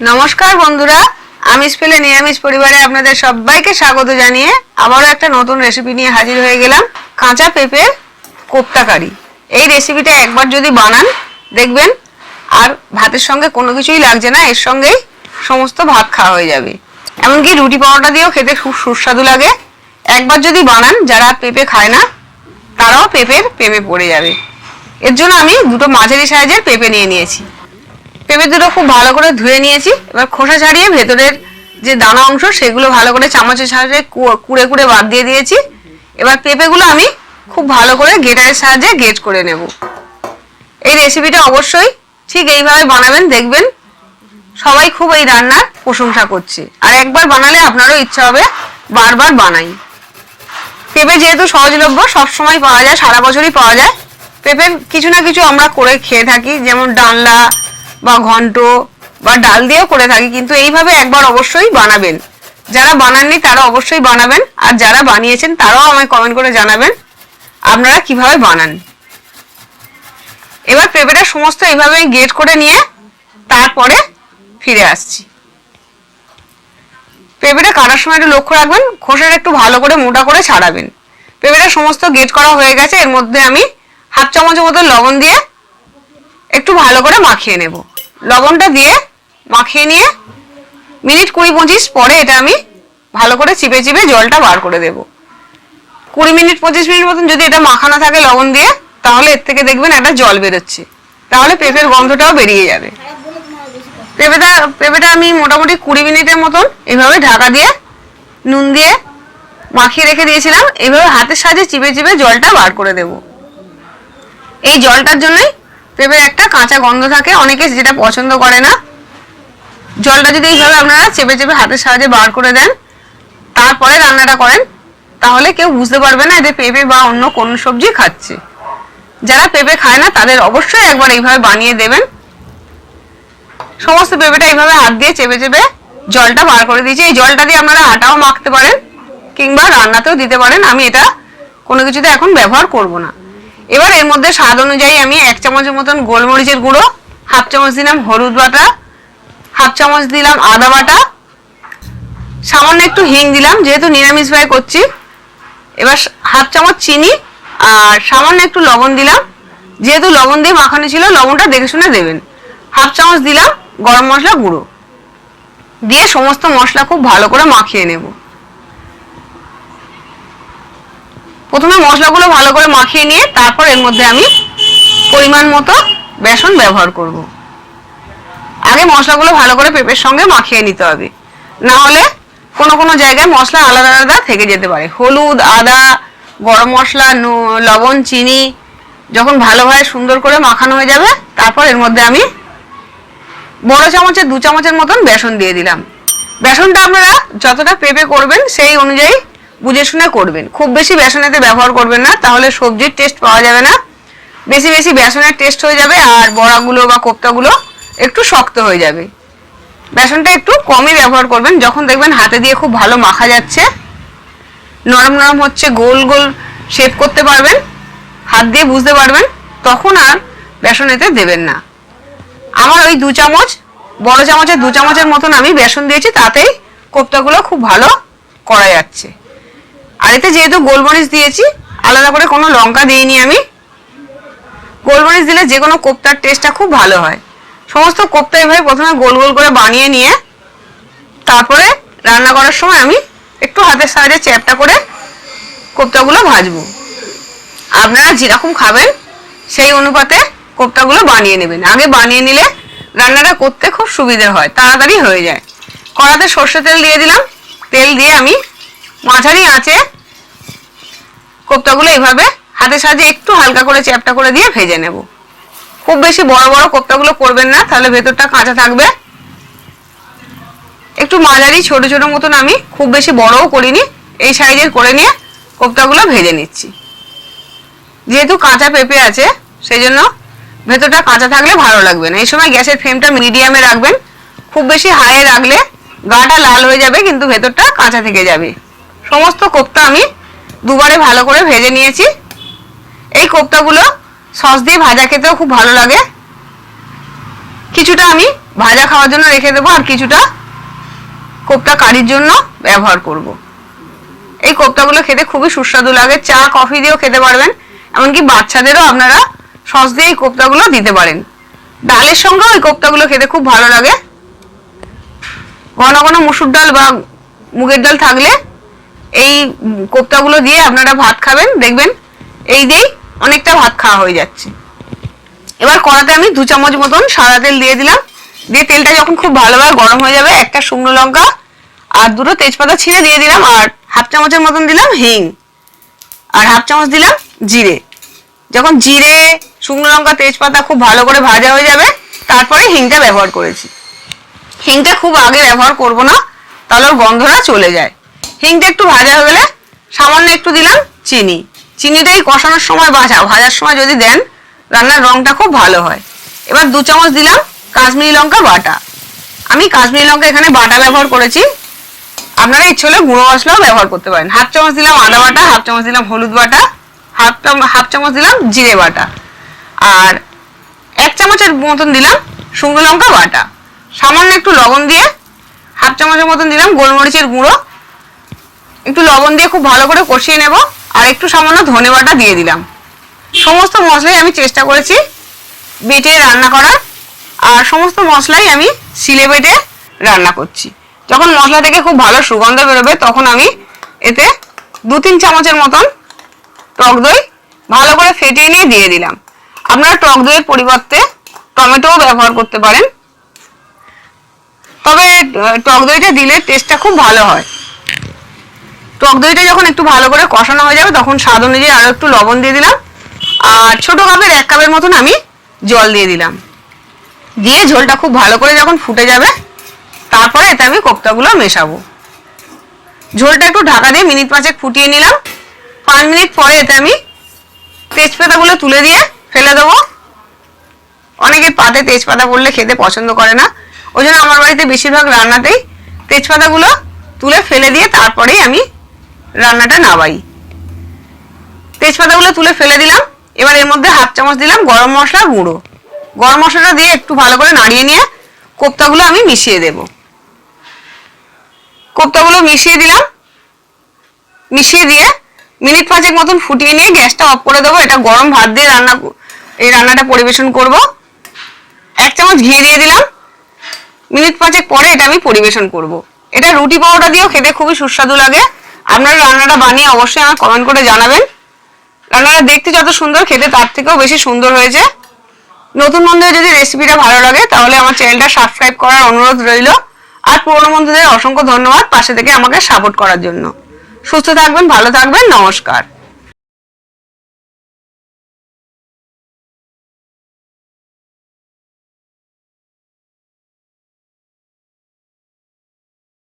নমস্কার বন্ধুরা আমিষ পেলে নিরামিষ পরিবারে আপনাদের সবাইকে স্বাগত জানিয়ে আবারও একটা নতুন রেসিপি নিয়ে হাজির হয়ে গেলাম, কাঁচা পেঁপের কোপ্তা কারি। এই রেসিপিটা একবার যদি বানান, দেখবেন আর ভাতের সঙ্গে কোনো কিছুই লাগছে না, এর সঙ্গেই সমস্ত ভাত খাওয়া হয়ে যাবে। এমনকি রুটি পরোটা দিয়েও খেতে খুব সুস্বাদু লাগে। একবার যদি বানান, যারা পেঁপে খায় না, তারাও পেঁপের পেঁপে পড়ে যাবে। এর জন্য আমি দুটো মাঝারি সাইজের পেঁপে নিয়ে নিয়েছি। পেঁপে দুটো খুব ভালো করে ধুয়ে নিয়েছি। এবার খোসা ছাড়িয়ে ভেতরের যে দানা অংশ, সেগুলো ভালো করে চামচের সাহায্যে কুড়ে কুড়ে বাদ দিয়ে দিয়েছি। এবার পেঁপেগুলো আমি খুব ভালো করে গেটারের সাহায্যে গেট করে নেব। এই রেসিপিটা অবশ্যই ঠিক এইভাবে বানাবেন, দেখবেন সবাই খুব এই রান্নার প্রশংসা করছে। আর একবার বানালে আপনারও ইচ্ছা হবে বারবার বানাই। পেঁপে যেহেতু সহজলভ্য, সবসময় পাওয়া যায়, সারা বছরই পাওয়া যায়। পেঁপের কিছু না কিছু আমরা করে খেয়ে থাকি, যেমন ডালনা বা ঘন্ট বা ডাল দিয়েও করে থাকি, কিন্তু এইভাবে একবার অবশ্যই বানাবেন। যারা বানাননি তারা অবশ্যই বানাবেন, আর যারা বানিয়েছেন তারাও আমায় কমেন্ট করে জানাবেন আপনারা কীভাবে বানান। এবার পেঁপেটা সমস্ত এইভাবে গেট করে নিয়ে তারপরে ফিরে আসছি। পেঁপেটা কাটার সময় একটু লক্ষ্য রাখবেন, খোসাটা একটু ভালো করে মোটা করে ছাড়াবেন। পেঁপেটা সমস্ত গেট করা হয়ে গেছে, এর মধ্যে আমি হাফ চামচের মতো লবণ দিয়ে একটু ভালো করে মাখিয়ে নেব। লবণটা দিয়ে মাখিয়ে নিয়ে মিনিট কুড়ি পঁচিশ পরে এটা আমি ভালো করে চিপে চিপে জলটা বার করে দেব। কুড়ি মিনিট পঁচিশ মিনিট মতন যদি এটা মাখানো থাকে লবণ দিয়ে, তাহলে এর থেকে দেখবেন একটা জল বেরোচ্ছে। তাহলে পেঁপের গন্ধটাও বেরিয়ে যাবে। পেঁপেটা পেঁপেটা আমি মোটামুটি কুড়ি মিনিটের মতন এভাবে ঢাকা দিয়ে, নুন দিয়ে মাখিয়ে রেখে দিয়েছিলাম। এভাবে হাতের সাহায্যে চিপে চিপে জলটা বার করে দেব। এই জলটার জন্যই পেঁপের একটা কাঁচা গন্ধ থাকে, অনেকে যেটা পছন্দ করে না। জলটা যদি এইভাবে আপনারা চেপে চেপে হাতের সাহায্যে বার করে দেন, তারপরে রান্নাটা করেন, তাহলে কেউ বুঝতে পারবে না এতে পেঁপে বা অন্য কোন সবজি খাচ্ছে। যারা পেঁপে খায় না, তাদের অবশ্যই একবার এইভাবে বানিয়ে দেবেন। সমস্ত পেঁপেটা এইভাবে হাত দিয়ে চেপে চেপে জলটা বার করে দিয়েছি। এই জলটা দিয়ে আপনারা আটাও মাখতে পারেন, কিংবা রান্নাতেও দিতে পারেন। আমি এটা কোনো কিছুতে এখন ব্যবহার করব না। এবার এর মধ্যে স্বাদ অনুযায়ী আমি এক চামচের মতন গোলমরিচের গুঁড়ো, হাফ চামচ দিলাম হলুদ বাটা, হাফ চামচ দিলাম আদা বাটা, সামান্য একটু হিং দিলাম, যেহেতু নিরামিষ ফ্রাই করছি। এবার হাফ চামচ চিনি আর সামান্য একটু লবণ দিলাম। যেহেতু লবণ দিয়ে মাখানো ছিল, লবণটা দেখে শুনে দেবেন। হাফ চামচ দিলাম গরম মশলা গুঁড়ো। দিয়ে সমস্ত মশলা খুব ভালো করে মাখিয়ে নেব। প্রথমে মশলাগুলো ভালো করে মাখিয়ে নিয়ে তারপর এর মধ্যে আমি পরিমাণ মতো বেসন ব্যবহার করব। আগে মশলাগুলো ভালো করে পেঁপের সঙ্গে মাখিয়ে নিতে হবে। না হলে কোনো কোনো জায়গায় মশলা আলাদা আলাদা থেকে যেতে পারে। হলুদ, আদা, গরম মশলা লবণ, চিনি যখন ভালোভাবে সুন্দর করে মাখানো হয়ে যাবে, তারপর এর মধ্যে আমি বড় চামচের দু চামচের মতন বেসন দিয়ে দিলাম। বেসনটা আপনারা যতটা পেঁপে করবেন সেই অনুযায়ী বুঝে শুনে করবেন। খুব বেশি বেসন এতে ব্যবহার করবেন না, তাহলে সবজির টেস্ট পাওয়া যাবে না। বেশি বেশি বেসনের টেস্ট হয়ে যাবে আর বড়াগুলো বা কোপ্তাগুলো একটু শক্ত হয়ে যাবে। বেসনটা একটু কমই ব্যবহার করবেন, যখন দেখবেন হাতে দিয়ে খুব ভালো মাখা যাচ্ছে। নরম নরম হচ্ছে, গোল গোল শেপ করতে পারবেন, হাত দিয়ে বুঝতে পারবেন, তখন আর বেসন এতে দেবেন না। আমার ওই দু চামচ, বড় চামচের দু চামচের মতন আমি বেসন দিয়েছি, তাতেই কোপ্তাগুলো খুব ভালো করা যাচ্ছে। আর এতে যেহেতু গোলমরিচ দিয়েছি, আলাদা করে কোনো লঙ্কা দিইনি আমি। গোলমরিচ দিলে যে কোনো কোপ্তার টেস্টটা খুব ভালো হয়। সমস্ত কোপ্তা এভাবে প্রথমে গোল গোল করে বানিয়ে নিয়ে, তারপরে রান্না করার সময় আমি একটু হাতের সাহায্যে চ্যাপটা করে কোপ্তাগুলো ভাজবো। আপনারা যেরকম খাবেন, সেই অনুপাতে কোপ্তাগুলো বানিয়ে নেবেন। আগে বানিয়ে নিলে রান্নাটা করতে খুব সুবিধে হয়, তাড়াতাড়ি হয়ে যায়। কড়াতে সর্ষে তেল দিয়ে দিলাম। তেল দিয়ে আমি মাঝারি আঁচে কোপ্তাগুলো এইভাবে হাতের সাহায্যে একটু হালকা করে চ্যাপটা করে দিয়ে ভেজে নেব। খুব বেশি বড় বড় কোপ্তাগুলো করবেন না, তাহলে ভেতরটা কাঁচা থাকবে। একটু মাঝারি, ছোট ছোট মতন আমি খুব বেশি বড়ও করিনি, এই সাইজের করে নিয়ে কোপ্তাগুলো ভেজে নিচ্ছি। যেহেতু কাঁচা পেঁপে আছে সেই জন্য ভেতরটা কাঁচা থাকলে ভালো লাগবে না। এই সময় গ্যাসের ফ্লেমটা মিডিয়ামে রাখবেন। খুব বেশি হাইয়ে রাখলে গাটা লাল হয়ে যাবে, কিন্তু ভেতরটা কাঁচা থেকে যাবে। সমস্ত কোপ্তা আমি দুবারে ভালো করে ভেজে নিয়েছি। এই কোপ্তাগুলো সস দিয়ে ভাজা খেতেও খুব ভালো লাগে। কিছুটা আমি ভাজা খাওয়ার জন্য রেখে দেবো আর কিছুটা কোপ্তা কারির জন্য ব্যবহার করব। এই কোপ্তাগুলো খেতে খুবই সুস্বাদু লাগে। চা, কফি দিয়েও খেতে পারবেন। এমনকি বাচ্চাদেরও আপনারা সস দিয়ে এই কোপ্তাগুলো দিতে পারেন। ডালের সঙ্গেও এই কোপ্তাগুলো খেতে খুব ভালো লাগে। ঘন ঘন মুসুর ডাল বা মুগের ডাল থাকলে এই কোপ্তাগুলো দিয়ে আপনারা ভাত খাবেন, দেখবেন এই দিয়েই অনেকটা ভাত খাওয়া হয়ে যাচ্ছে। এবার কড়াতে আমি দু চামচ মতন সাদা তেল দিয়ে দিলাম। দিয়ে তেলটা যখন খুব ভালোভাবে গরম হয়ে যাবে, একটা শুকনো লঙ্কা আর দুটো তেজপাতা ছিঁড়ে দিয়ে দিলাম, আর হাফ চামচের মতন দিলাম হিং। আর হাফ চামচ দিলাম জিরে। যখন জিরে, শুকনো লঙ্কা, তেজপাতা খুব ভালো করে ভাজা হয়ে যাবে, তারপরে হিংটা ব্যবহার করেছি। হিংটা খুব আগে ব্যবহার করব না, তাহলে ওর গন্ধটা চলে যায়। হিংটা একটু ভাজা হয়ে গেলে সামান্য একটু দিলাম চিনি। চিনিটাই কষানোর সময় বাজা ভাজার সময় যদি দেন, রান্নার রংটা খুব ভালো হয়। এবার দু চামচ দিলাম কাশ্মীরি লঙ্কা বাটা। আমি কাশ্মীরি লঙ্কা এখানে বাটা ব্যবহার করেছি। আপনারা ইচ্ছে হলে গুঁড়ো মশলাও ব্যবহার করতে পারেন। হাফ চামচ দিলাম আদা বাটা, হাফ চামচ দিলাম হলুদ বাটা, হাফ হাফ চামচ দিলাম জিরে বাটা। আর এক চামচের মতন দিলাম শুকনো লঙ্কা বাটা। সামান্য একটু লবণ দিয়ে হাফ চামচের মতন দিলাম গোলমরিচের গুঁড়ো। একটু লবণ দিয়ে খুব ভালো করে কষিয়ে নেব, আর একটু সামান্য ধনে বাটা দিয়ে দিলাম। সমস্ত মশলাই আমি চেষ্টা করেছি বেটে রান্না করার, আর সমস্ত মশলাই আমি শিলে বেটে রান্না করছি। যখন মশলা থেকে খুব ভালো সুগন্ধ বেরোবে, তখন আমি এতে দু তিন চামচের মতন টক দই ভালো করে ফেটিয়ে নিয়ে দিয়ে দিলাম। আপনারা টক দইয়ের পরিবর্তে টমেটোও ব্যবহার করতে পারেন। তবে টক দইটা দিলে টেস্টটা খুব ভালো হয়। টক দইটা যখন একটু ভালো করে কষানো হয়ে যাবে, তখন স্বাদ অনুযায়ী আরও একটু লবণ দিয়ে দিলাম। আর ছোট কাপের এক কাপের মতন আমি জল দিয়ে দিলাম। দিয়ে ঝোলটা খুব ভালো করে যখন ফুটে যাবে, তারপরে এতে আমি কোপ্তাগুলো মেশাবো। ঝোলটা একটু ঢাকা দিয়ে মিনিট পাঁচেক ফুটিয়ে নিলাম। পাঁচ মিনিট পরে এতে আমি তেজপাতাগুলো তুলে দিয়ে ফেলে দেবো। অনেকে পাতে তেজপাতা পড়লে খেতে পছন্দ করে না। ওই জন্য আমার বাড়িতে বেশিরভাগ রান্নাতেই তেজপাতাগুলো তুলে ফেলে দিয়ে তারপরেই আমি রান্নাটা নাবাই তেজপাতাগুলো তুলে ফেলে দিলাম, এবার এর মধ্যে হাফ চামচ দিলাম গরম মশলা গুঁড়ো। গরম মশলাটা দিয়ে একটু ভালো করে নাড়িয়ে নিয়ে কোপ্তাগুলো আমি মিশিয়ে দেব। কোপ্তাগুলো মিশিয়ে দিলাম। মিশিয়ে দিয়ে মিনিট পাঁচেক মতন ফুটিয়ে নিয়ে গ্যাসটা অফ করে দেবো। এটা গরম ভাত দিয়ে রান্না এই রান্নাটা পরিবেশন করব। এক চামচ ঘি দিয়ে দিলাম। মিনিট পাঁচেক পরে এটা আমি পরিবেশন করব। এটা রুটি পাউডার দিয়েও খেতে খুবই সুস্বাদু লাগে। আপনারা রান্নাটা বানিয়ে অবশ্যই আমার কমেন্ট করে জানাবেন। রান্নাটা দেখতে যত সুন্দর, খেতে তার থেকেও বেশি সুন্দর হয়েছে। নতুন বন্ধুদের যদি রেসিপিটা ভালো লাগে, তাহলে আমার চ্যানেলটা সাবস্ক্রাইব করার অনুরোধ রইল। আর পুরনো বন্ধুদের অসংখ্য ধন্যবাদ পাশে থেকে আমাকে সাপোর্ট করার জন্য। সুস্থ থাকবেন, ভালো থাকবেন, নমস্কার।